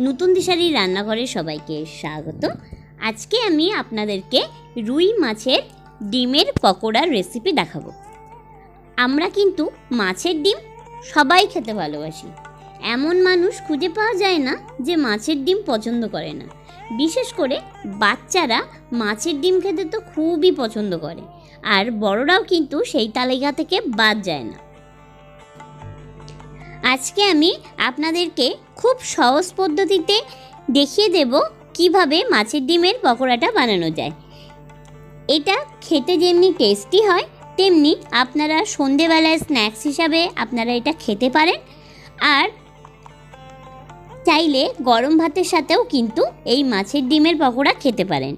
নতুন দিশারি রান্নাঘরের সবাইকে স্বাগত। আজকে আমি আপনাদেরকে রুই মাছের ডিমের পকোড়ার রেসিপি দেখাবো। আমরা কিন্তু মাছের ডিম সবাই খেতে ভালোবাসি। এমন মানুষ খুঁজে পাওয়া যায় না যে মাছের ডিম পছন্দ করে না। বিশেষ করে বাচ্চারা মাছের ডিম খেতে তো খুবই পছন্দ করে। আর বড়রাও কিন্তু সেই তালিকা থেকে বাদ যায় না। আজকে আমি আপনাদেরকে খুব সহজ পদ্ধতিতে দেখিয়ে দেব কীভাবে মাছের ডিমের পকোড়াটা বানানো যায়। এটা খেতে যেমনি টেস্টি হয়, তেমনি আপনারা সন্ধেবেলায় স্ন্যাক্স হিসাবে আপনারা এটা খেতে পারেন। আর চাইলে গরম ভাতের সাথেও কিন্তু এই মাছের ডিমের পকোড়া খেতে পারেন।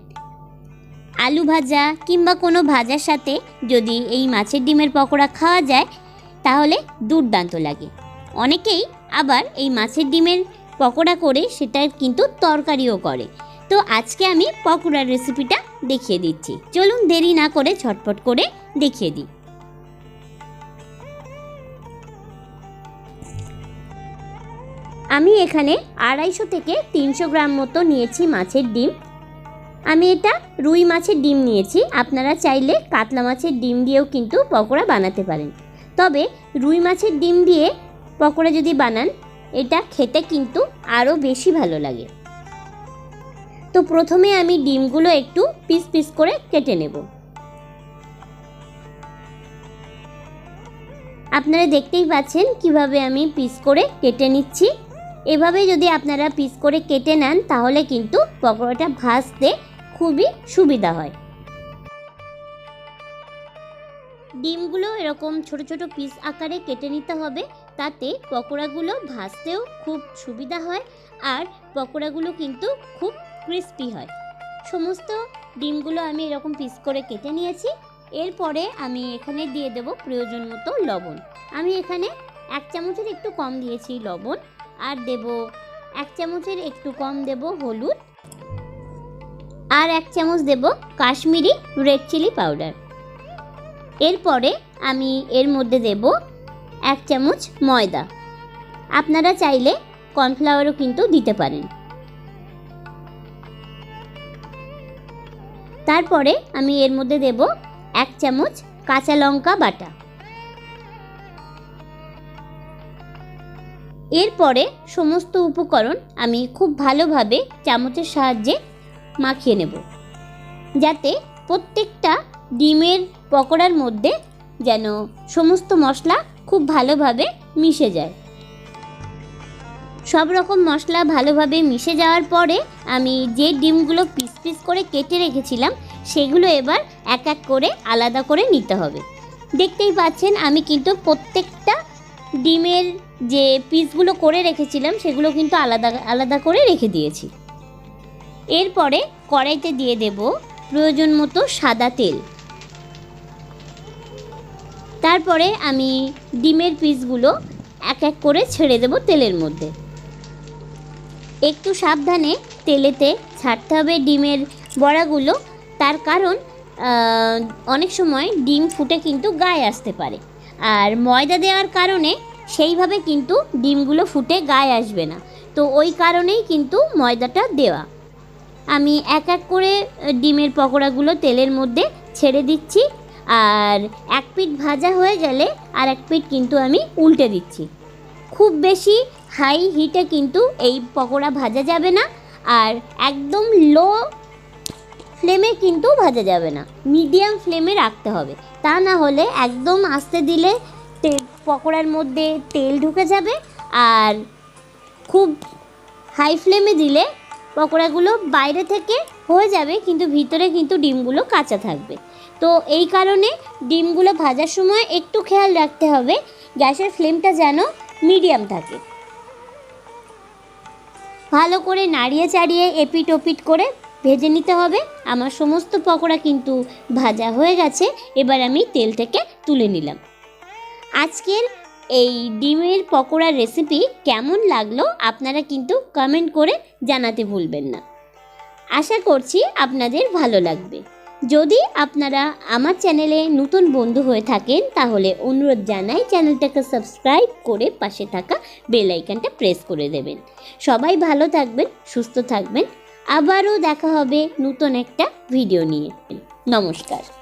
আলু ভাজা কিংবা কোনো ভাজার সাথে যদি এই মাছের ডিমের পকোড়া খাওয়া যায়, তাহলে দুর্দান্ত লাগে। অনেকেই আবার এই মাছের ডিমের পকোড়া করে সেটা কিন্তু তরকারিও করে। তো আজকে আমি পকোড়ার রেসিপিটা দেখিয়ে দিচ্ছি। চলুন দেরি না করে ঝটপট করে দেখিয়ে দিই। আমি এখানে আড়াইশো থেকে তিনশো গ্রাম মতো নিয়েছি মাছের ডিম। আমি এটা রুই মাছের ডিম নিয়েছি। আপনারা চাইলে কাতলা মাছের ডিম দিয়েও কিন্তু পকোড়া বানাতে পারেন। তবে রুই মাছের ডিম দিয়ে পকোড়া যদি বানান, এটা খেতে কিন্তু আরও বেশি ভালো লাগে। তো প্রথমে আমি ডিমগুলো একটু পিস পিস করে কেটে নেব। আপনারা দেখতেই পাচ্ছেন কীভাবে আমি পিস করে কেটে নিচ্ছি। এভাবে যদি আপনারা পিস করে কেটে নেন, তাহলে কিন্তু পকোড়াটা ভাজতে খুবই সুবিধা হয়। ডিমগুলো এরকম ছোট ছোট পিস আকারে কেটে নিতে হবে। তাতে পকোড়াগুলো ভাজতেও খুব সুবিধা হয় আর পকোড়াগুলো কিন্তু খুব ক্রিস্পি হয়। সমস্ত ডিমগুলো আমি এরকম পিস করে কেটে নিয়েছি। এরপরে আমি এখানে দিয়ে দেব প্রয়োজন মতো লবণ। আমি এখানে এক চামচের একটু কম দিয়েছি লবণ আর দেব এক চামচের একটু কম দেব হলুদ আর এক চামচ দেব কাশ্মীরি রেড চিলি পাউডার। এরপরে আমি এর মধ্যে দেব এক চামচ ময়দা। আপনারা চাইলে কর্নফ্লাওয়ারও কিন্তু দিতে পারেন। তারপরে আমি এর মধ্যে দেব এক চামচ কাঁচা লঙ্কা বাটা। এরপরে সমস্ত উপকরণ আমি খুব ভালোভাবে চামচের সাহায্যে মাখিয়ে নেব। যাতে প্রত্যেকটা ডিমের পকোড়ার মধ্যে যেন সমস্ত মশলা খুব ভালোভাবে মিশে যায়। সব রকম মশলা ভালোভাবে মিশে যাওয়ার পরে আমি যে ডিমগুলো পিস পিস করে কেটে রেখেছিলাম, সেগুলো এবার এক এক করে আলাদা করে নিতে হবে। দেখতেই পাচ্ছেন, আমি কিন্তু প্রত্যেকটা ডিমের যে পিসগুলো করে রেখেছিলাম, সেগুলো কিন্তু আলাদা আলাদা করে রেখে দিয়েছি। এরপরে কড়াইতে দিয়ে দেব প্রয়োজন মতো সাদা তেল। তারপরে আমি ডিমের পিসগুলো এক এক করে ছেড়ে দেব তেলের মধ্যে। একটু সাবধানে তেলেতে ছাড়তে হবে ডিমের বড়াগুলো। তার কারণ অনেক সময় ডিম ফুটে কিন্তু গায়ে আসতে পারে। আর ময়দা দেওয়ার কারণে সেইভাবে কিন্তু ডিমগুলো ফুটে গায়ে আসবে না। তো ওই কারণেই কিন্তু ময়দাটা দেওয়া। আমি এক এক করে ডিমের পকোড়াগুলো তেলের মধ্যে ছেড়ে দিচ্ছি। আর এক পিঠ ভাজা হয়ে গেলে আর এক পিঠ কিন্তু আমি উল্টে দিচ্ছি। খুব বেশি হাই হিটে কিন্তু এই পকোড়া ভাজা যাবে না আর একদম লো ফ্লেমে কিন্তু ভাজা যাবে না। মিডিয়াম ফ্লেমে রাখতে হবে। তা না হলে একদম আস্তে দিলে পকোড়ার মধ্যে তেল ঢুকে যাবে আর খুব হাই ফ্লেমে দিলে পকোড়াগুলো বাইরে থেকে হয়ে যাবে, কিন্তু ভিতরে কিন্তু ডিমগুলো কাঁচা থাকবে। তো এই কারণে ডিমগুলো ভাজার সময় একটু খেয়াল রাখতে হবে, গ্যাসের ফ্লেমটা যেন মিডিয়াম থাকে। ভালো করে নাড়িয়ে চাড়িয়ে এপিট ওপিট করে ভেজে নিতে হবে। আমার সমস্ত পকোড়া কিন্তু ভাজা হয়ে গেছে, এবার আমি তেল থেকে তুলে নিলাম। আজকের এই ডিমের পকোড়ার রেসিপি কেমন লাগল, আপনারা কিন্তু কমেন্ট করে জানাতে ভুলবেন না। আশা করছি আপনাদের ভালো লাগবে। যদি আপনারা আমার চ্যানেলে নতুন বন্ধু হয়ে থাকেন, তাহলে অনুরোধ জানাই চ্যানেলটাকে সাবস্ক্রাইব করে পাশে থাকা বেল আইকনটা প্রেস করে দেবেন। সবাই ভালো থাকবেন, সুস্থ থাকবেন। আবারও দেখা হবে নতুন একটা ভিডিও নিয়ে। নমস্কার।